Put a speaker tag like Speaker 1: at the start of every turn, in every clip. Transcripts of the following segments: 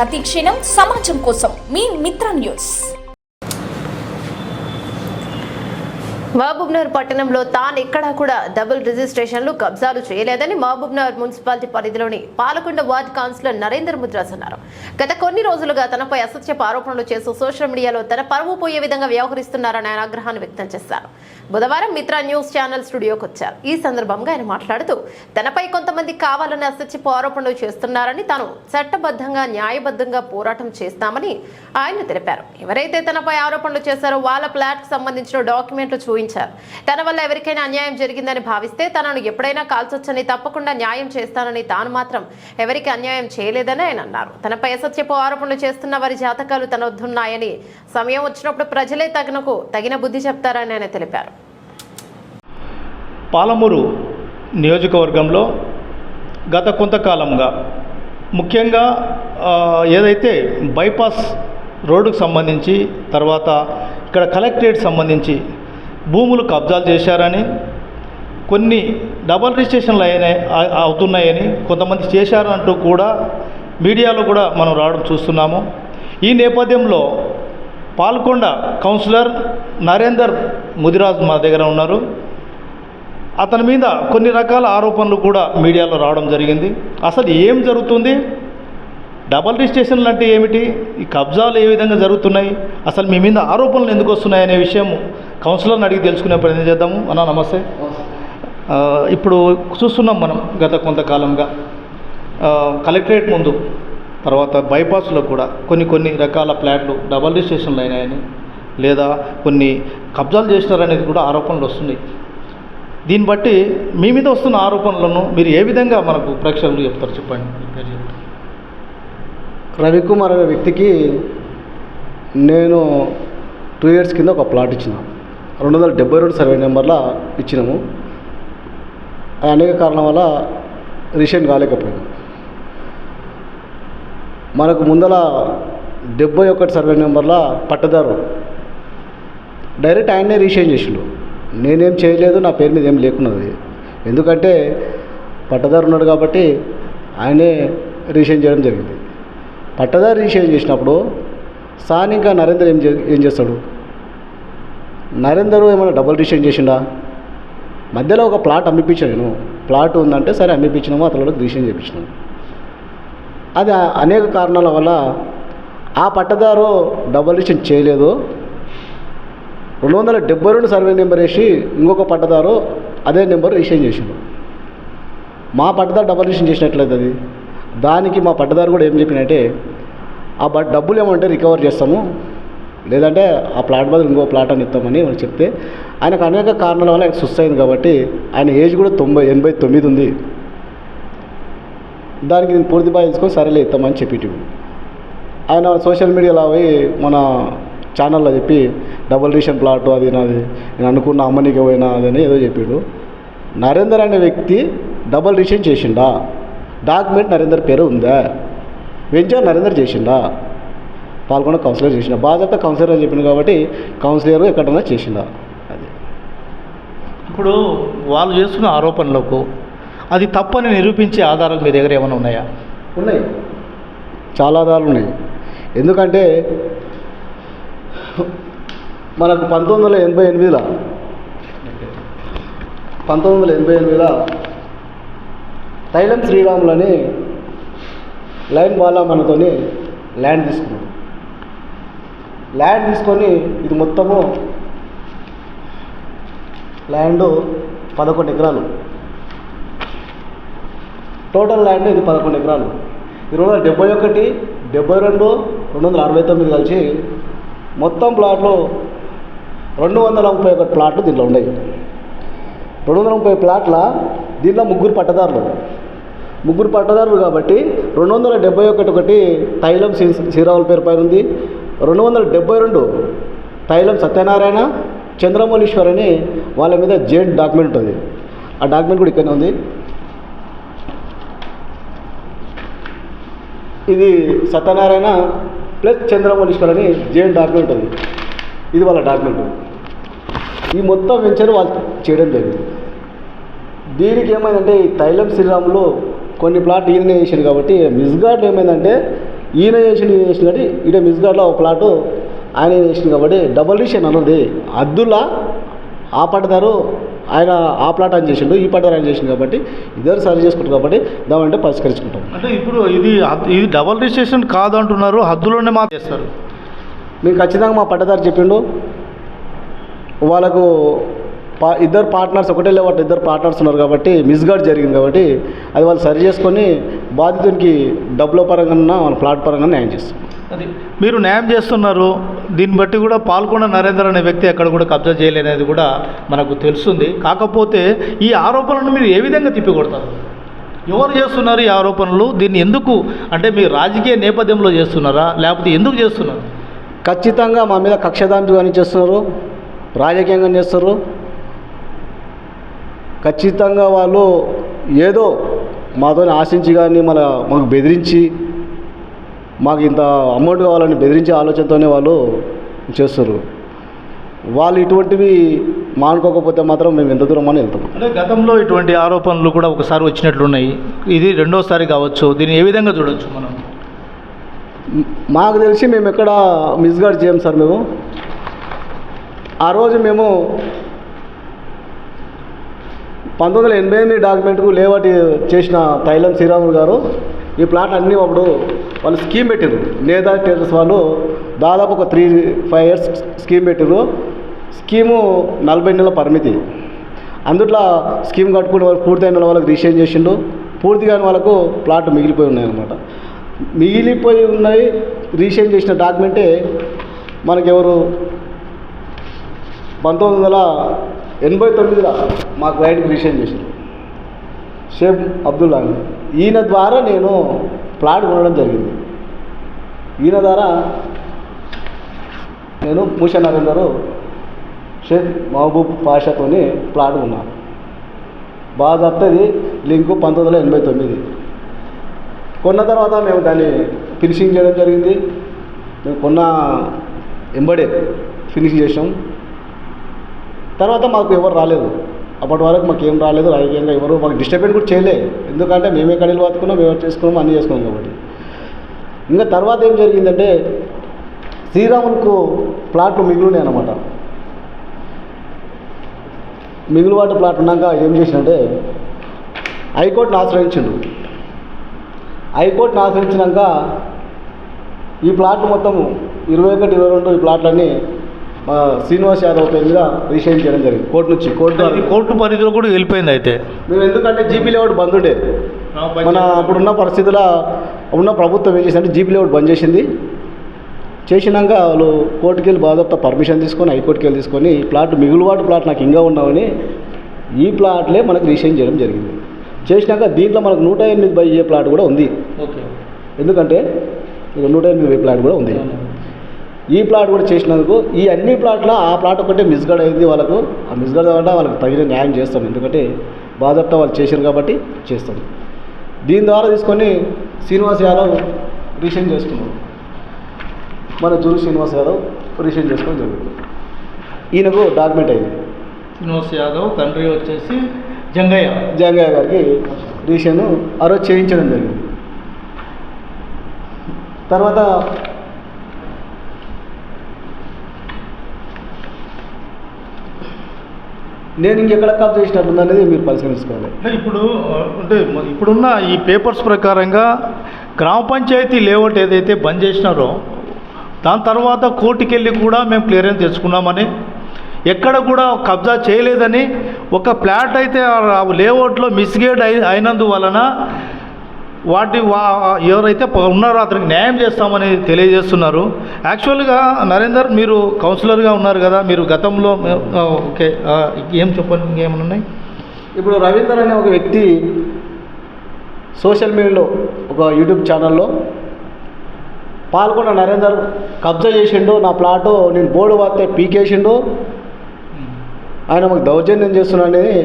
Speaker 1: ప్రతిక్షణం సమాజం కోసం మీ మిత్ర న్యూస్.
Speaker 2: మహబూబ్నగర్ పట్టణంలో తాను ఎక్కడా కూడా డబుల్ రిజిస్ట్రేషన్లు కబ్జాలు చేయలేదని మహబూబ్నగర్ మున్సిపాలిటీ పరిధిలోని పాలకొండ వార్డు కౌన్సిలర్ నరేందర్ ముద్రాస్ అన్నారు. గత కొన్ని రోజులుగా తనపై అసత్యపు ఆరోపణలు చేస్తూ సోషల్ మీడియాలో తన పరువు పోయే విధంగా వ్యవహరిస్తున్నారని ఆయన ఆగ్రహాన్ని వ్యక్తం చేశారు. బుధవారం మిత్ర న్యూస్ ఛానల్ స్టూడియోకి వచ్చారు. ఈ సందర్భంగా ఆయన మాట్లాడుతూ తనపై కొంతమంది కావాలని అసత్యపు ఆరోపణలు చేస్తున్నారని తాను చట్టబద్ధంగా న్యాయబద్ధంగా పోరాటం చేస్తామని ఆయన తెలిపారు. ఎవరైతే తనపై ఆరోపణలు చేశారో వాళ్ళ ప్లాట్కు సంబంధించిన డాక్యుమెంట్లు చూపించారు. తన వల్ల ఎవరికైనా అన్యాయం జరిగిందని భావిస్తే తనను ఎప్పుడైనా కాల్చొచ్చని తప్పకుండా న్యాయం చేస్తానని తాను మాత్రం ఎవరికి అన్యాయం చేయలేదని ఆయన అన్నారు. తనపై అసత్యపు ఆరోపణలు చేస్తున్న వారి జాతకాలు తన వద్దున్నాయని సమయం వచ్చినప్పుడు ప్రజలే తగినకు తగిన బుద్ధి చెప్తారని ఆయన తెలిపారు.
Speaker 3: పాలమూరు నియోజకవర్గంలో గత కొంతకాలంగా ముఖ్యంగా ఏదైతే బైపాస్ రోడ్డుకు సంబంధించి తర్వాత ఇక్కడ కలెక్టరేట్ సంబంధించి భూములు కబ్జాలు చేశారని కొన్ని డబల్ రిజిస్ట్రేషన్లు అయినాయి అవుతున్నాయని కొంతమంది చేశారంటూ కూడా మీడియాలో కూడా మనం రావడం చూస్తున్నాము. ఈ నేపథ్యంలో పాల్కొండ కౌన్సిలర్ నరేందర్ ముదిరాజ్ మా దగ్గర ఉన్నారు. అతని మీద కొన్ని రకాల ఆరోపణలు కూడా మీడియాలో రావడం జరిగింది. అసలు ఏం జరుగుతుంది? డబల్ రిజిస్ట్రేషన్లు అంటే ఏమిటి? ఈ కబ్జాలు ఏ విధంగా జరుగుతున్నాయి? అసలు మీ మీద ఆరోపణలు ఎందుకు వస్తున్నాయి అనే విషయం కౌన్సిలర్ని అడిగి తెలుసుకునే ప్రయత్నం చేద్దాము. అన్న నమస్తే. ఇప్పుడు చూస్తున్నాం మనం గత కొంతకాలంగా. కలెక్టరేట్ ముందు. తర్వాత బైపాస్లో కూడా కొన్ని కొన్ని రకాల ఫ్లాట్లు డబల్ రిజిస్ట్రేషన్లు అయినాయని లేదా కొన్ని కబ్జాలు చేసినారనేది కూడా ఆరోపణలు వస్తున్నాయి. దీన్ని బట్టి మీ మీద వస్తున్న ఆరోపణలను మీరు ఏ విధంగా మనకు ప్రేక్షకులు చెప్తారు చెప్పండి?
Speaker 4: రవికుమార్ అనే వ్యక్తికి నేను టూ ఇయర్స్ కింద ఒక ప్లాట్ ఇచ్చిన. రెండు వందల డెబ్బై రెండు సర్వే నెంబర్ల ఇచ్చినాము. అనేక కారణం వల్ల రీసెంట్ కాలేకపోయింది మనకు ముందల డెబ్బై ఒకటి సర్వే నెంబర్ల పట్టదారు. డైరెక్ట్ ఆయన్నే రిషన్ చేసిండు. నేనేం చేయలేదు నా పేరు మీద ఏం లేకున్నది. ఎందుకంటే పట్టదారు ఉన్నాడు కాబట్టి ఆయనే రిషన్ చేయడం జరిగింది. పట్టదారు రిజిస్ట్రేషన్ చేసినప్పుడు సాన్ ఇంకా నరేందర్ ఏం చే ఏం చేస్తాడు? నరేందర్ ఏమైనా డబుల్ రిజిస్ట్రేషన్ చేసిండా? మధ్యలో ఒక ప్లాట్ అమ్మిపించాను నేను. ప్లాట్ ఉందంటే సరే అమ్మిపించినాము అతను రిజిస్ట్రేషన్ చేయించినాము అది అనేక కారణాల వల్ల ఆ పట్టదారు డబల్ రిజిస్ట్రేషన్ చేయలేదు. రెండు వందల డెబ్బై రెండు సర్వే నెంబర్ వేసి ఇంకొక పట్టదారు అదే నెంబర్ రిజిస్ట్రేషన్ చేసిండు. మా పట్టదారు డబల్ రిజిస్ట్రేషన్ చేసినట్లయితే అది. దానికి మా పట్టదారు కూడా ఏం చెప్పినంటే ఆ బట్ డబ్బులు ఏమంటే రికవర్ చేస్తాము. లేదంటే ఆ ప్లాట్ బదులు ఇంకో ప్లాట్ అని ఇస్తామని చెప్తే ఆయనకు అనేక కారణాల వల్ల ఆయన సుస్థ అయింది కాబట్టి ఆయన ఏజ్ కూడా తొంభై ఎనభై తొమ్మిది ఉంది. దానికి నేను పూర్తి బాగా తీసుకొని సరేలే ఇస్తామని చెప్పేటివి. ఆయన సోషల్ మీడియాలో పోయి మన ఛానల్లో చెప్పి డబుల్ రిజిస్ట్రేషన్ ప్లాట్ అది నాది నేను అనుకున్న అమ్మనికి పోయినా అదని ఏదో చెప్పాడు. నరేందర్ అనే వ్యక్తి డబుల్ రిషన్ చేసిండా? డాక్యుమెంట్ నరేందర్ పేరు ఉందా? వెంచర్ నరేందర్ చేసిండా? పాల్గొన్న కౌన్సిలర్ చేసిండా? బాధ్యత కౌన్సిలర్ అని చెప్పింది కాబట్టి కౌన్సిలర్ ఎక్కడన్నా చేసిండా? అది.
Speaker 3: ఇప్పుడు వాళ్ళు చేస్తున్న ఆరోపణలకు అది తప్పని నిరూపించే ఆధారాలు మీ దగ్గర ఏమైనా ఉన్నాయా?
Speaker 4: ఉన్నాయి. చాలా ఆధారాలు ఉన్నాయి. ఎందుకంటే మనకు పంతొమ్మిది వందల ఎనభై ఎనిమిదిలో పంతొమ్మిది వందల ఎనభై ఎనిమిదిలో తైలం శ్రీరాములని లైన్ బాలా మనతోని ల్యాండ్ తీసుకున్నాడు ల్యాండ్ తీసుకొని ఇది మొత్తము ల్యాండ్ పదకొండు ఎకరాలు. టోటల్ ల్యాండ్ ఇది పదకొండు ఎకరాలు. ఇది రెండు వందల డెబ్బై ఒకటి డెబ్బై రెండు రెండు వందల అరవై తొమ్మిది కలిసి మొత్తం ప్లాట్లు రెండు వందల ముప్పై ఒకటి ప్లాట్లు దీంట్లో ఉన్నాయి. రెండు వందల ముప్పై ప్లాట్ల దీంట్లో ముగ్గురు పట్టదారులు. ముగ్గురు పట్టదారులు కాబట్టి రెండు వందల డెబ్బై ఒకటి ఒకటి తైలం శ్రీ శ్రీరావుల పేరు పైన ఉంది. రెండు వందల డెబ్బై రెండు తైలం సత్యనారాయణ చంద్రమౌళీశ్వర్ అని వాళ్ళ మీద జేడ్ డాక్యుమెంట్ ఉంటుంది. ఆ డాక్యుమెంట్ కూడా ఇక్కడనే ఉంది. ఇది సత్యనారాయణ ప్లస్ చంద్రమౌళీశ్వర్ అని జేఎన్ డాక్యుమెంట్ అది ఇది వాళ్ళ డాక్యుమెంట్. ఈ మొత్తం వెంచర్ వాళ్ళు చేయడం జరిగింది. దీనికి ఏమైందంటే ఈ తైలం శ్రీరాములు కొన్ని ప్లాట్ ఈయన వేసాడు కాబట్టి మిస్గాడ్ ఏమైందంటే ఈయన చేసిండు ఈయన చేసిండు కాబట్టి ఇట మిస్గాడ్లో ఒక ప్లాటు ఆయన చేసిండు కాబట్టి డబల్ రిషన్ అన్నది. అద్దులా ఆ పట్టదారు ఆయన ఆ ప్లాట్ అని చేసిండు ఈ పట్టదారు ఆయన చేసిండు కాబట్టి ఇద్దరు సరి చేసుకుంటారు కాబట్టి దామంటే పరిష్కరించుకుంటాం.
Speaker 3: అంటే ఇప్పుడు ఇది ఇది డబల్ రిజిస్ట్రేషన్ కాదు అంటున్నారు హద్దులోనే మా చేస్తారు.
Speaker 4: మీకు ఖచ్చితంగా మా పట్టదారు చెప్పిండు వాళ్ళకు పా ఇద్దరు పార్ట్నర్స్ ఒకటే లేవట ఇద్దరు పార్ట్నర్స్ ఉన్నారు కాబట్టి మిస్గాడ్ జరిగింది కాబట్టి అది వాళ్ళు సరి చేసుకొని బాధితునికి డబ్బుల పరంగా వాళ్ళ ప్లాట్ పరంగా న్యాయం చేస్తాం
Speaker 3: అది మీరు న్యాయం చేస్తున్నారు దీన్ని బట్టి కూడా పాల్గొన్న నరేందర్ అనే వ్యక్తి ఎక్కడ కూడా కబ్జా చేయలేనేది కూడా మనకు తెలుస్తుంది. కాకపోతే ఈ ఆరోపణలను మీరు ఏ విధంగా తిప్పికొడతారు? ఎవరు చేస్తున్నారు ఈ ఆరోపణలు? దీన్ని ఎందుకు అంటే మీరు రాజకీయ నేపథ్యంలో చేస్తున్నారా? లేకపోతే ఎందుకు చేస్తున్నారు?
Speaker 4: ఖచ్చితంగా మా మీద కక్షదాంతి కానీ చేస్తున్నారు రాజకీయంగా చేస్తారు ఖచ్చితంగా వాళ్ళు ఏదో మాతో ఆశించి కానీ మన మాకు బెదిరించి మాకు ఇంత అమౌంట్ కావాలని బెదిరించే ఆలోచనతోనే వాళ్ళు చేస్తారు వాళ్ళు ఇటువంటివి మానుకోకపోతే మాత్రం మేము ఎంత దూరం అని వెళ్తాం.
Speaker 3: అంటే గతంలో ఇటువంటి ఆరోపణలు కూడా ఒకసారి వచ్చినట్లున్నాయి. ఇది రెండోసారి కావచ్చు. దీన్ని ఏ విధంగా చూడొచ్చు మనం?
Speaker 4: మాకు తెలిసి మేము ఎక్కడ మిస్గాడ్ చేయం సార్ మేము. ఆ రోజు మేము పంతొమ్మిది వందల ఎనభై ఎనిమిది డాక్యుమెంట్కు లేవటి చేసిన తైలం శ్రీరాములు గారు ఈ ప్లాట్ అన్నీ అప్పుడు వాళ్ళు స్కీమ్ పెట్టారు నేదా టేటర్స్ వాళ్ళు దాదాపు ఒక త్రీ ఫైవ్ ఇయర్స్ స్కీమ్ పెట్టారు స్కీము నలభై నెలల పరిమితి. అందుట్లో స్కీమ్ కట్టుకుని వాళ్ళు పూర్తయిన వాళ్ళకి రీచేంజ్ చేసిండు పూర్తి కాని వాళ్ళకు ప్లాట్ మిగిలిపోయి ఉన్నాయన్నమాట. మిగిలిపోయి ఉన్నాయి రీచేంజ్ చేసిన డాక్యుమెంటే మనకెవరు? పంతొమ్మిది వందల ఎనభై తొమ్మిదిలో మా క్లయింట్కి రీచేంజ్ చేసిండు షేక్ అబ్దుల్లా ఈయన ద్వారా నేను ప్లాట్ కొనడం జరిగింది. ఈయన ద్వారా నేను మూషా నరేందరు షేక్ మహబూబ్ పాషాతోని ప్లాట్ ఉన్నాను బాగా తప్పది లింకు పంతొమ్మిది వందల ఎనభై తొమ్మిది. కొన్న తర్వాత మేము దాన్ని ఫినిషింగ్ చేయడం జరిగింది. మేము కొన్న ఎంబడే ఫినిషింగ్ చేసాం. తర్వాత మాకు ఎవరు రాలేదు. అప్పటి వరకు మాకు ఏం రాలేదు రాజకీయంగా ఎవరు మాకు డిస్టర్బెన్స్ కూడా చేయలే. ఎందుకంటే మేమే కడీలు బతుకున్నాం మేము చేసుకున్నాం అన్నీ చేసుకున్నాం కాబట్టి. ఇంకా తర్వాత ఏం జరిగిందంటే శ్రీరాములకు ప్లాట్లు మిగిలినాయి అనమాట మిగులుబాటు ప్లాట్ ఉన్నాక ఏం చేసినంటే హైకోర్టును ఆశ్రయించిండు. హైకోర్టును ఆశ్రయించినాక ఈ ప్లాట్ మొత్తం ఇరవై ఒకటి ఇరవై రెండు ఈ ప్లాట్లన్నీ శ్రీనివాస్ యాదవ్ పేరు మీద రిజిస్ట్రేషన్ చేయడం జరిగింది. కోర్టు నుంచి కోర్టు
Speaker 3: కోర్టు పరిధిలో కూడా వెళ్ళిపోయింది అయితే.
Speaker 4: మేము ఎందుకంటే జీపీ లేఅవుట్ బంద్ ఉండే మన అప్పుడున్న పరిస్థితుల ఉన్న ప్రభుత్వం ఏం చేసిందంటే జీపీ లేఅవుట్ బంద్ చేసింది? చేసినాక వాళ్ళు కోర్టుకి వెళ్ళి బాధప్త పర్మిషన్ తీసుకొని హైకోర్టుకి వెళ్ళి తీసుకొని ఈ ప్లాట్ మిగులుబాటు ప్లాట్ నాకు ఇంకా ఉన్నామని ఈ ప్లాట్లే మనకు రిజిస్ట్రేషన్ చేయడం జరిగింది. చేసినాక దీంట్లో మనకు నూట ఎనిమిది బై ఏ ప్లాట్ కూడా ఉంది.
Speaker 3: ఓకే.
Speaker 4: ఎందుకంటే నూట ఎనిమిది బై ప్లాట్ కూడా ఉంది. ఈ ప్లాట్ కూడా చేసినందుకు ఈ అన్ని ప్లాట్ల ఆ ప్లాట్ ఒకటే మిస్గడ్ అయింది వాళ్ళకు. ఆ మిస్గడ్ వల్ల వాళ్ళకి తగిన న్యాయం చేస్తాం. ఎందుకంటే బాధప్తా వాళ్ళు చేశారు కాబట్టి చేస్తాం. దీని ద్వారా తీసుకొని శ్రీనివాస్ యాదవ్ రిజిస్ట్రేషన్ చేసుకున్నాం మన జూరు శ్రీనివాస్ యాదవ్ రిజిస్ట్రేషన్ చేసుకోవడం జరిగింది ఈయనకు డాక్యుమెంట్ అయింది.
Speaker 3: శ్రీనివాస్ యాదవ్ తండ్రి వచ్చేసి జంగయ్య.
Speaker 4: జంగయ్య గారికి రిజిస్ట్రేషన్ ఆ రోజు చేయించడం జరిగింది. తర్వాత నేను ఇంకెక్కడ కాప్ చేసినట్టుంది అనేది మీరు పరిశీలించుకోవాలి.
Speaker 3: అంటే ఇప్పుడు అంటే ఇప్పుడున్న ఈ పేపర్స్ ప్రకారంగా గ్రామ పంచాయతీ లేఅవుట్ ఏదైతే బంద్ చేసినారో దాని తర్వాత కోర్టుకి వెళ్ళి కూడా మేము క్లియరెన్స్ తెచ్చుకున్నామని ఎక్కడ కూడా కబ్జా చేయలేదని ఒక ప్లాట్ అయితే లేఅవుట్లో మిస్గేడ్ అయి అయినందువలన వాటి వా ఎవరైతే ఉన్నారో అతనికి న్యాయం చేస్తామని తెలియజేస్తున్నారు. యాక్చువల్గా నరేందర్ మీరు కౌన్సిలర్గా ఉన్నారు కదా మీరు గతంలో ఓకే ఏం చెప్పండి ఇంకేమైనా ఉన్నాయి?
Speaker 4: ఇప్పుడు రవీందర్ అనే ఒక వ్యక్తి సోషల్ మీడియాలో ఒక యూట్యూబ్ ఛానల్లో పాల్గొన్న నరేందర్ కబ్జా చేసిండు నా ప్లాటు నేను బోర్డు వాస్తే పీకేసిండు. ఆయన మాకు దౌర్జన్యం చేస్తున్నాడని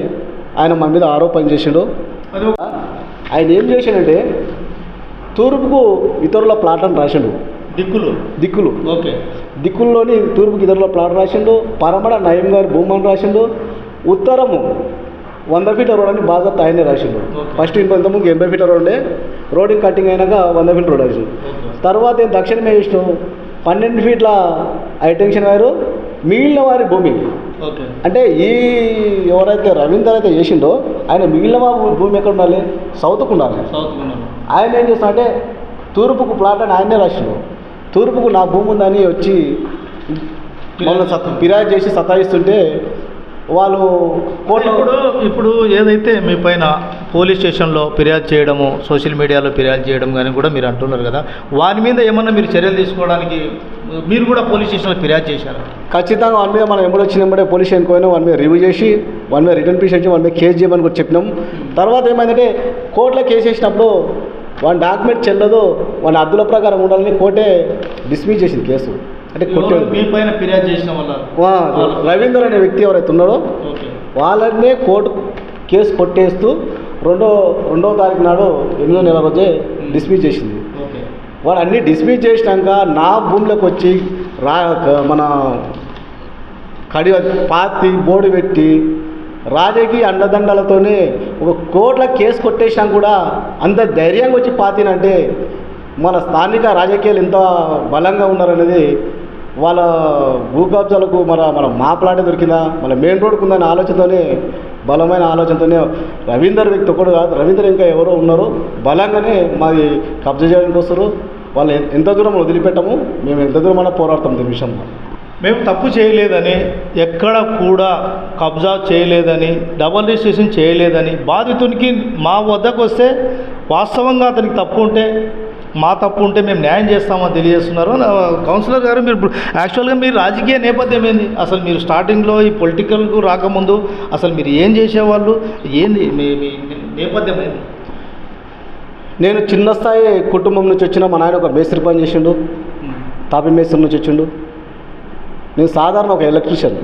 Speaker 4: ఆయన మా మీద ఆరోపణ చేసిండు. ఆయన ఏం చేసిండంటే తూర్పుకు ఇతరుల ప్లాట్ అని రాసిండు.
Speaker 3: దిక్కులు?
Speaker 4: దిక్కులు.
Speaker 3: ఓకే.
Speaker 4: దిక్కుల్లోని తూర్పుకి ఇతరుల ప్లాట్ రాసిండు పరమడ నయం గారి భూమని రాసిండు ఉత్తరము వంద ఫీట్ల రోడ్ అని బాగా ఆయనే రాసిండు. ఫస్ట్ ఇంత ఇంతకుముందు ఎనభై ఫీట్ల రోడ్ ఉండే రోడ్డింగ్ కటింగ్ అయినాక వంద ఫీట్ల రోడ్ రాసిండు. తర్వాత ఏం దక్షిణమే చేసినాం పన్నెండు ఫీట్ల హైటెన్షన్ వైరు మిగిలిన వారి భూమి. అంటే ఈ ఎవరైతే రవీందర్ అయితే చేసిండో ఆయన మిగిలిన భూమి ఎక్కడ ఉండాలి. సౌత్కు ఉండాలి. ఆయన ఏం చేస్తా అంటే తూర్పుకు ప్లాట్ అని ఆయనే రాసిండు. తూర్పుకు నా భూమి ఉందని వచ్చి మమ్మల్ని సత్ ఫిర్యాదు చేసి సతాయిస్తుంటే వాళ్ళు
Speaker 3: ఇప్పుడు ఇప్పుడు ఏదైతే మీ పైన పోలీస్ స్టేషన్లో ఫిర్యాదు చేయడము సోషల్ మీడియాలో ఫిర్యాదు చేయడం కానీ కూడా మీరు అంటున్నారు కదా. వారి మీద ఏమన్నా మీరు చర్యలు తీసుకోవడానికి మీరు కూడా పోలీస్ స్టేషన్లో ఫిర్యాదు చేశారా?
Speaker 4: ఖచ్చితంగా వాని మీద మనం ఎప్పుడు వచ్చిన ఎంబడే పోలీస్ స్టేషన్కి పోయినా వాని మీద రివ్యూ చేసి వాని మీద రిటర్న్ పిటిషన్ వాని మీద కేసు చేయమని కూడా చెప్పినాం. తర్వాత ఏమైందంటే కోర్టులో కేసు వేసినప్పుడు వాని డాక్యుమెంట్ చెల్లదు వాని అద్దుల ప్రకారం ఉండాలని కోర్టే డిస్మిస్ చేసింది కేసు. అంటే
Speaker 3: ఫిర్యాదు చేసిన వాళ్ళ?
Speaker 4: రవీందర్ అనే వ్యక్తి ఎవరైతే ఉన్నాడో వాళ్ళనే కోర్టు కేసు కొట్టేస్తూ రెండో రెండో తారీఖు నాడు ఎనిమిదో నెల రోజే డిస్మిస్ చేసింది. వాడు అన్నీ డిస్మిస్ చేసినాక నా భూమిలోకి వచ్చి రా మన కడి పాతి బోర్డు పెట్టి రాజకీయ అండదండలతోనే ఒక కోట్ల కేసు కొట్టేసినా కూడా అంత ధైర్యంగా వచ్చి పాతినంటే మన స్థానిక రాజకీయాలు ఎంత బలంగా ఉన్నారనేది వాళ్ళ భూ కబ్జాలకు మన మన మా ప్లాటే దొరికిందా? మన మెయిన్ రోడ్కు ఉందనే ఆలోచనతోనే బలమైన ఆలోచనతోనే రవీందర్ వ్యక్తి ఒకడు కాదు రవీందర్ ఇంకా ఎవరో ఉన్నారు బలంగానే మాది కబ్జా చేయడానికి వస్తారు. వాళ్ళు ఎంత దూరం వదిలిపెట్టము మేము ఎంత దూరం అయినా పోరాడతాం దీని విషయంలో.
Speaker 3: మేము తప్పు చేయలేదని ఎక్కడ కూడా కబ్జా చేయలేదని డబల్ రిజిస్ట్రేషన్ చేయలేదని బాధితునికి మా వద్దకు వస్తే వాస్తవంగా అతనికి తప్పు ఉంటే మా తప్పు ఉంటే మేము న్యాయం చేస్తామని తెలియజేస్తున్నారు కౌన్సిలర్ గారు మీరు యాక్చువల్గా మీరు రాజకీయ నేపథ్యం ఏంది? అసలు మీరు స్టార్టింగ్లో ఈ పొలిటికల్కు రాకముందు అసలు మీరు ఏం చేసేవాళ్ళు? ఏంది మీ మీ నేపథ్యం ఏంది?
Speaker 4: నేను చిన్న స్థాయి కుటుంబం నుంచి వచ్చిన మా నాయన ఒక మేస్త్రి పని చేసిండు. తాపి మేస్త్రి నుంచి వచ్చిండు. నేను సాధారణ ఒక ఎలక్ట్రీషియన్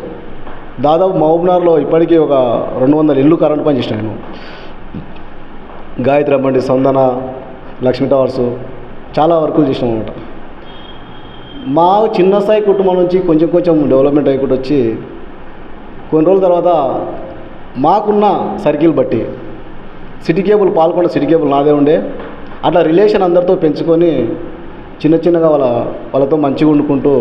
Speaker 4: దాదాపు మహబూబ్నగర్లో ఇప్పటికీ ఒక రెండు వందల ఇల్లు కరెంట్ పని చేసిన నేను. గాయత్రి అమ్మండి సందన లక్ష్మీ టవర్స్. చాలా వర్కులు చేసినాం అనమాట మా చిన్న స్థాయి కుటుంబం నుంచి కొంచెం కొంచెం డెవలప్మెంట్ అయ్యకుండా వచ్చి కొన్ని రోజుల తర్వాత మాకున్న సర్కిల్ బట్టి సిటీ కేబుల్ పాల్గొన్న సిటీ కేబుల్ నాదే ఉండే. అట్లా రిలేషన్ అందరితో పెంచుకొని చిన్న చిన్నగా వాళ్ళ వాళ్ళతో మంచిగా వండుకుంటూ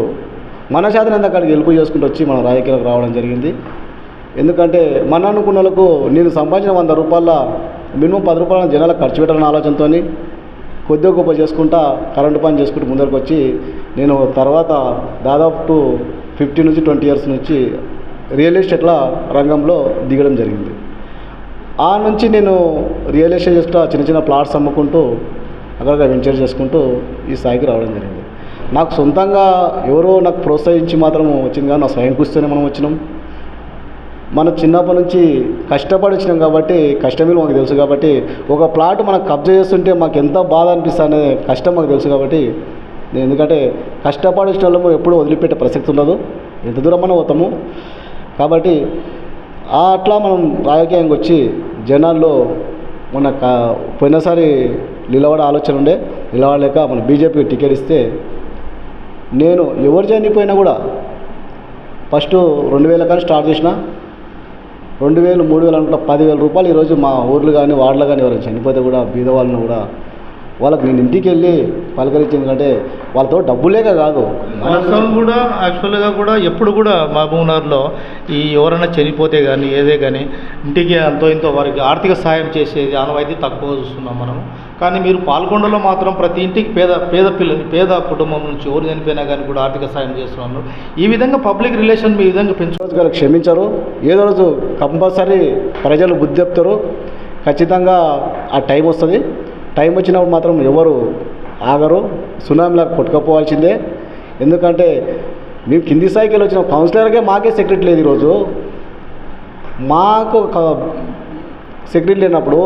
Speaker 4: మన శాతం ఎంత అక్కడికి హెల్ప్ చేసుకుంటూ వచ్చి మన రాజకీయాలకు రావడం జరిగింది. ఎందుకంటే మన అనుకున్న వాళ్ళకు నేను సంపాదించిన వంద రూపాయల మినిమం పది రూపాయల జనాలకు ఖర్చు పెట్టాలన్న ఆలోచనతో కొద్దిగా గొప్ప చేసుకుంటా కరెంటు పని చేసుకుంటూ ముందరకు వచ్చి నేను తర్వాత దాదాపు టు ఫిఫ్టీ నుంచి ట్వంటీ ఇయర్స్ నుంచి రియల్ ఎస్టేట్ల రంగంలో దిగడం జరిగింది. ఆ నుంచి నేను రియల్ ఎస్టేట్ చేస్తా చిన్న చిన్న ప్లాట్స్ అమ్ముకుంటూ అక్కడ వెంచర్ చేసుకుంటూ ఈ స్థాయికి రావడం జరిగింది. నాకు సొంతంగా ఎవరో నాకు ప్రోత్సహించి మాత్రం వచ్చింది కానీ నా స్వయం కూర్చొని మనం వచ్చినాం. మన చిన్నప్పటి నుంచి కష్టపడి వచ్చినాం కాబట్టి కష్టమే మాకు తెలుసు కాబట్టి ఒక ప్లాట్ మనం కబ్జా చేస్తుంటే మాకు ఎంత బాధ అనిపిస్తుంది అనే కష్టం మాకు తెలుసు కాబట్టి నేను ఎందుకంటే కష్టపడి వచ్చిన వాళ్ళము ఎప్పుడూ వదిలిపెట్టే ప్రసక్తి ఉండదు. ఎంత దూరం మనం పోతాము. కాబట్టి అట్లా మనం రాజకీయంగా వచ్చి జనాల్లో మన క- పోయినసారి నిలబడే ఆలోచన ఉండే. నిలబడలేక మన బీజేపీకి టికెట్ ఇస్తే నేను ఎవరు చనిపోయినా కూడా ఫస్ట్ రెండు వేల కానీ స్టార్ట్ చేసిన. రెండు వేలు మూడు వేలు అనుకుంటా పదివేల రూపాయలు ఈరోజు మా ఊర్లు కానీ వార్డులు కానీ ఎవరైనా చనిపోతే కూడా బీద వాళ్ళని కూడా వాళ్ళకి నేను ఇంటికి వెళ్ళి పలకరించింది ఎందుకంటే వాళ్ళతో డబ్బులేక కాదు.
Speaker 3: వాస్తవం కూడా యాక్చువల్గా కూడా ఎప్పుడు కూడా మహబూబ్నగర్లో ఈ ఎవరైనా చనిపోతే కానీ ఏదే కానీ ఇంటికి అంతో ఇంతో వారికి ఆర్థిక సహాయం చేసేది ఆనవాయితీ తక్కువ చూస్తున్నాం మనం కానీ మీరు పాల్గొండలో మాత్రం ప్రతి ఇంటికి పేద పేద పిల్ల పేద కుటుంబం నుంచి ఎవరు చనిపోయినా కానీ కూడా ఆర్థిక సాయం చేస్తున్నారు. ఈ విధంగా పబ్లిక్ రిలేషన్ మీ విధంగా పెంచుకోవచ్చు
Speaker 4: రోజు గారు క్షమించరు. ఏదో రోజు కంపల్సరీ ప్రజలు బుద్ధి చెప్తారు. ఖచ్చితంగా ఆ టైం వస్తుంది. టైం వచ్చినప్పుడు మాత్రం ఎవరు ఆగరు. సునామీలా కొట్టుకపోవాల్సిందే. ఎందుకంటే మేము కింది స్థాయికి వచ్చిన కౌన్సిలర్కే మాకే సెక్రటరీ లేదు ఈరోజు. మాకు ఒక సెక్రటరీ లేనప్పుడు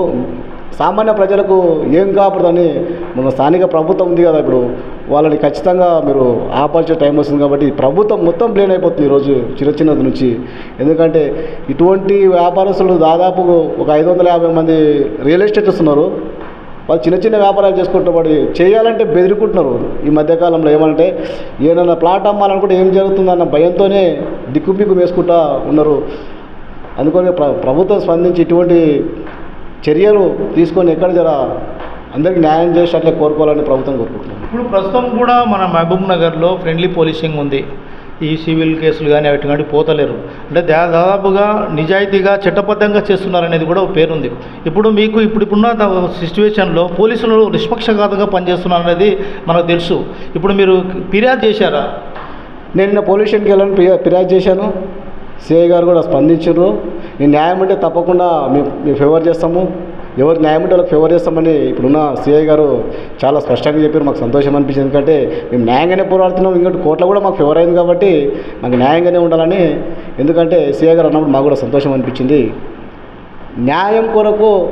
Speaker 4: సామాన్య ప్రజలకు ఏం కాపడదని మన స్థానిక ప్రభుత్వం ఉంది కదా ఇప్పుడు. వాళ్ళని ఖచ్చితంగా మీరు ఆపాల్సే టైం వస్తుంది కాబట్టి ప్రభుత్వం మొత్తం ప్లేన్ అయిపోతుంది ఈరోజు చిన్న చిన్నది నుంచి. ఎందుకంటే ఇటువంటి వ్యాపారస్తులు దాదాపు ఒక ఐదు వందల యాభై మంది రియల్ ఎస్టేట్ వస్తున్నారు. వాళ్ళు చిన్న చిన్న వ్యాపారాలు చేసుకుంటూ చేయాలంటే బెదిరికుంటున్నారు. ఈ మధ్యకాలంలో ఏమంటే ఏదైనా ప్లాట్ అమ్మాలనుకుంటే ఏం జరుగుతుందన్న భయంతోనే దిక్కుపిక్కు వేసుకుంటా ఉన్నారు. అందుకని ప్ర ప్రభుత్వం స్పందించి ఇటువంటి చర్యలు తీసుకొని ఎక్కడ జర అందరికీ న్యాయం చేసి అట్లే కోరుకోవాలని ప్రభుత్వం కోరుకుంటున్నాం.
Speaker 3: ఇప్పుడు ప్రస్తుతం కూడా మన మహబూబ్ నగర్లో ఫ్రెండ్లీ పోలీసింగ్ ఉంది. ఈ సివిల్ కేసులు కానీ వాటి కానీ పోతలేరు. అంటే దాదాపుగా నిజాయితీగా చట్టబద్ధంగా చేస్తున్నారనేది కూడా ఒక పేరుంది. ఇప్పుడు మీకు ఇప్పుడు ఇప్పుడున్న సిచ్యువేషన్లో పోలీసులు నిష్పక్షపాతంగా పనిచేస్తున్నారనేది మనకు తెలుసు. ఇప్పుడు మీరు ఫిర్యాదు చేశారా?
Speaker 4: నేను పోలీస్ స్టేషన్కి వెళ్ళాను ఫిర్యా- ఫిర్యాదు చేశాను. సిఐ గారు కూడా స్పందించారు నేను న్యాయం ఉంటే తప్పకుండా మేము మేము ఫేవర్ చేస్తాము. ఎవరు న్యాయం ఉంటే వాళ్ళకి ఫేవర్ చేస్తామని ఇప్పుడున్న సిఐ గారు చాలా స్పష్టంగా చెప్పారు. మాకు సంతోషం అనిపించింది. ఎందుకంటే మేము న్యాయంగానే పోరాడుతున్నాం. ఇంకోటి కోర్టులో కూడా మాకు ఫేవర్ అయింది కాబట్టి మాకు న్యాయంగానే ఉండాలని ఎందుకంటే సిఐ గారు అన్నప్పుడు మాకు కూడా సంతోషం అనిపించింది. న్యాయం కొరకు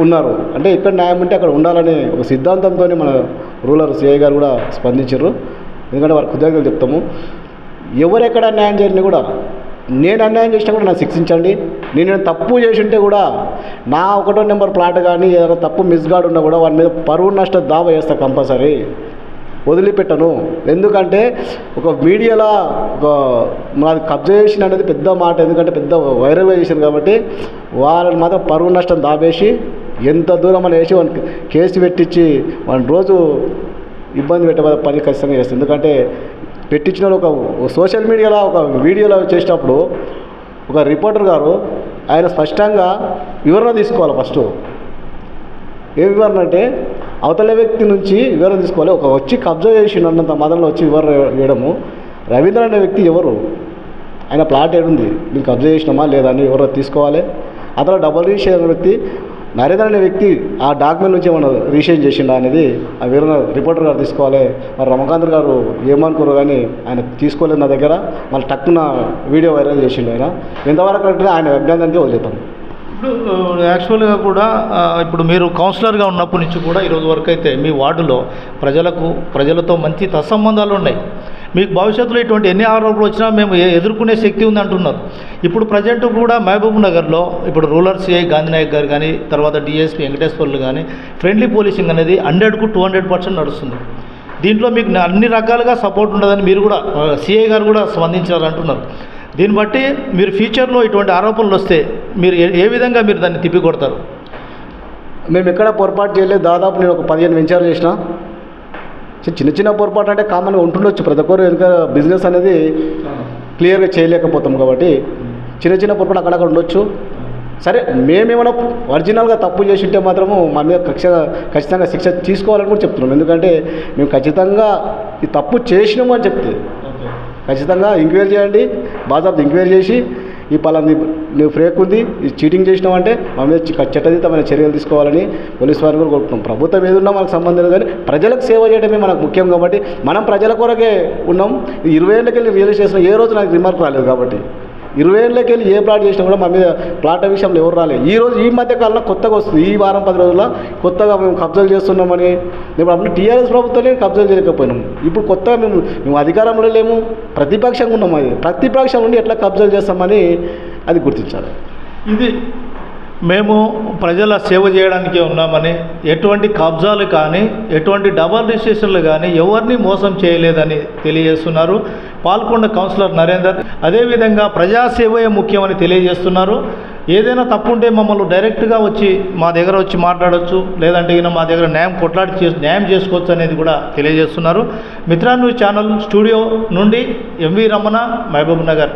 Speaker 4: ఉన్నారు. అంటే ఇక్కడ న్యాయం ఉంటే అక్కడ ఉండాలని ఒక సిద్ధాంతంతో మన రూలర్ సిఐ గారు కూడా స్పందించారు. ఎందుకంటే వారి కృతజ్ఞతలు చెప్తాము. ఎవరెక్కడ న్యాయం చేయని కూడా నేను అన్యాయం చేసినా కూడా నన్ను శిక్షించండి. నేను తప్పు చేసింటే కూడా నా ఒకటో నెంబర్ ప్లాట్ కానీ ఏదైనా తప్పు మిస్గాడ్ ఉన్నా కూడా వాడి మీద పరువు నష్ట దావా వేస్తా కంపల్సరీ. వదిలిపెట్టను. ఎందుకంటే ఒక మీడియాలో ఒక మాది కబ్జా చేసిన అనేది పెద్ద మాట. ఎందుకంటే పెద్ద వైరల్గా చేసింది కాబట్టి వాళ్ళని మాత్రం పరువు నష్టం దాబేసి ఎంత దూరం అని వేసి వాడిని కేసు పెట్టించి వాడిని రోజు ఇబ్బంది పెట్టే పని ఖచ్చితంగా చేస్తుంది. ఎందుకంటే పెట్టించిన ఒక సోషల్ మీడియాలో ఒక వీడియోలో చేసేటప్పుడు ఒక రిపోర్టర్ గారు ఆయన స్పష్టంగా వివరణ తీసుకోవాలి ఫస్ట్. ఏ వివరణ అంటే అవతల వ్యక్తి నుంచి వివరణ తీసుకోవాలి. ఒక వచ్చి కబ్జా చేసి అన్నంత వచ్చి వివరణ ఇవ్వడము. రవీంద్ర అనే వ్యక్తి ఎవరు? ఆయన ప్లాట్ ఏడుంది. మీకు కబ్జా చేసినామా లేదా అని ఎవరో తీసుకోవాలి. అతను డబల్ రిజిస్టర్ అయిన వ్యక్తి నరేంద్ర అనే వ్యక్తి ఆ డాక్యుమెంట్ నుంచి ఏమన్నా రిజిస్ట్రేషన్ చేసిండా అనేది ఆ వివరణ రిపోర్టర్ గారు తీసుకోవాలి. మరి రమకాంత్ గారు ఏమనుకోరు కానీ ఆయన తీసుకోలేదు నా దగ్గర. మళ్ళీ టక్కున వీడియో వైరల్ చేసిండు ఆయన. ఎంతవరకు అంటే ఆయన విజ్ఞానానికి వదిలేతాం
Speaker 3: ఇప్పుడు యాక్చువల్గా కూడా ఇప్పుడు మీరు కౌన్సిలర్గా ఉన్నప్పటి నుంచి కూడా ఈరోజు వరకు అయితే మీ వార్డులో ప్రజలకు ప్రజలతో మంచి తత్సంబంధాలు ఉన్నాయి. మీకు భవిష్యత్తులో ఇటువంటి ఎన్ని ఆరోపణలు వచ్చినా మేము ఎదుర్కొనే శక్తి ఉంది అంటున్నారు. ఇప్పుడు ప్రజెంట్ కూడా మహబూబ్ నగర్లో ఇప్పుడు రూరల్ సిఐ గాంధీనాయక్ గారు కానీ తర్వాత డిఎస్పీ వెంకటేశ్వర్లు కానీ ఫ్రెండ్లీ పోలీసింగ్ అనేది హండ్రెడ్కు టూ హండ్రెడ్ పర్సెంట్ నడుస్తుంది. దీంట్లో మీకు అన్ని రకాలుగా సపోర్ట్ ఉండదని మీరు కూడా సిఐ గారు కూడా స్పందించారంటున్నారు. దీన్ని బట్టి మీరు ఫ్యూచర్లో ఇటువంటి ఆరోపణలు వస్తే మీరు ఏ- విధంగా మీరు దాన్ని తిప్పికొడతారు?
Speaker 4: మేము ఎక్కడ పొరపాటు చేయలేదు. దాదాపు నేను ఒక పదిహేను వెంచర్లు చేసిన. చిన్న చిన్న పొరపాటు అంటే కామన్గా ఉంటుండొచ్చు. ప్రతి ఒక్కరు వెనుక బిజినెస్ అనేది క్లియర్గా చేయలేకపోతాం కాబట్టి చిన్న చిన్న పొరపాటు అక్కడక్కడ ఉండొచ్చు. సరే మేమేమైనా ఒరిజినల్గా తప్పు చేసి ఉంటే మాత్రము మా మీద కక్ష ఖచ్చితంగా శిక్ష తీసుకోవాలని కూడా చెప్తున్నాం. ఎందుకంటే మేము ఖచ్చితంగా ఈ తప్పు చేసినాము అని చెప్తే ఖచ్చితంగా ఎంక్వైరీ చేయండి. బాజాబ్ది ఎంక్వైరీ చేసి ఈ పలాంది నువ్వు ఫ్రేక్ ఉంది ఇది చీటింగ్ చేసినావు అంటే మన మీద చట్టదితమైన చర్యలు తీసుకోవాలని పోలీస్ వారిని కూడా కోరుకుంటున్నాం. ప్రభుత్వం ఏది ఉన్నా మనకు సంబంధం లేదు కానీ ప్రజలకు సేవ చేయడమే మనకు ముఖ్యం కాబట్టి మనం ప్రజల కొరకే ఉన్నాం. ఇరవై ఏళ్ళకి వెళ్ళి రియల్ చేసిన ఏ రోజు నాకు రిమార్క్ రాలేదు కాబట్టి. ఇరవై ఏళ్ళకి వెళ్ళి ఏ ప్లాట్ చేసినా కూడా మా మీద ప్లాట్ విషయంలో ఎవరు రాలేదు ఈ రోజు ఈ మధ్య కాలంలో కొత్తగా వస్తుంది. ఈ వారం పది రోజుల్లో కొత్తగా మేము కబ్జాలు చేస్తున్నామని. ఇప్పుడు అప్పుడు టీఆర్ఎస్ ప్రభుత్వమే కబ్జాలు చేయలేకపోయినాం. ఇప్పుడు కొత్తగా మేము మేము అధికారంలో లేము ప్రతిపక్షంగా ఉన్నాం అది ప్రతిపక్షం నుండి ఎట్లా కబ్జాలు చేస్తామని అది గుర్తించాలి.
Speaker 3: ఇది మేము ప్రజల సేవ చేయడానికే ఉన్నామని ఎటువంటి కబ్జాలు కానీ ఎటువంటి డబల్ రిజిస్ట్రేషన్లు కానీ ఎవరిని మోసం చేయలేదని తెలియజేస్తున్నారు. పాల్గొండ కౌన్సిలర్ నరేందర్ అదేవిధంగా ప్రజాసేవయే ముఖ్యమని తెలియజేస్తున్నారు. ఏదైనా తప్పుంటే మమ్మల్ని డైరెక్ట్గా వచ్చి మా దగ్గర వచ్చి మాట్లాడొచ్చు లేదంటే మా దగ్గర న్యాయం కొట్లాడి చేసి న్యాయం చేసుకోవచ్చు అనేది కూడా తెలియజేస్తున్నారు. మిత్రా న్యూస్ ఛానల్ స్టూడియో నుండి ఎంవి రమణ మహబూబ్ నగర్.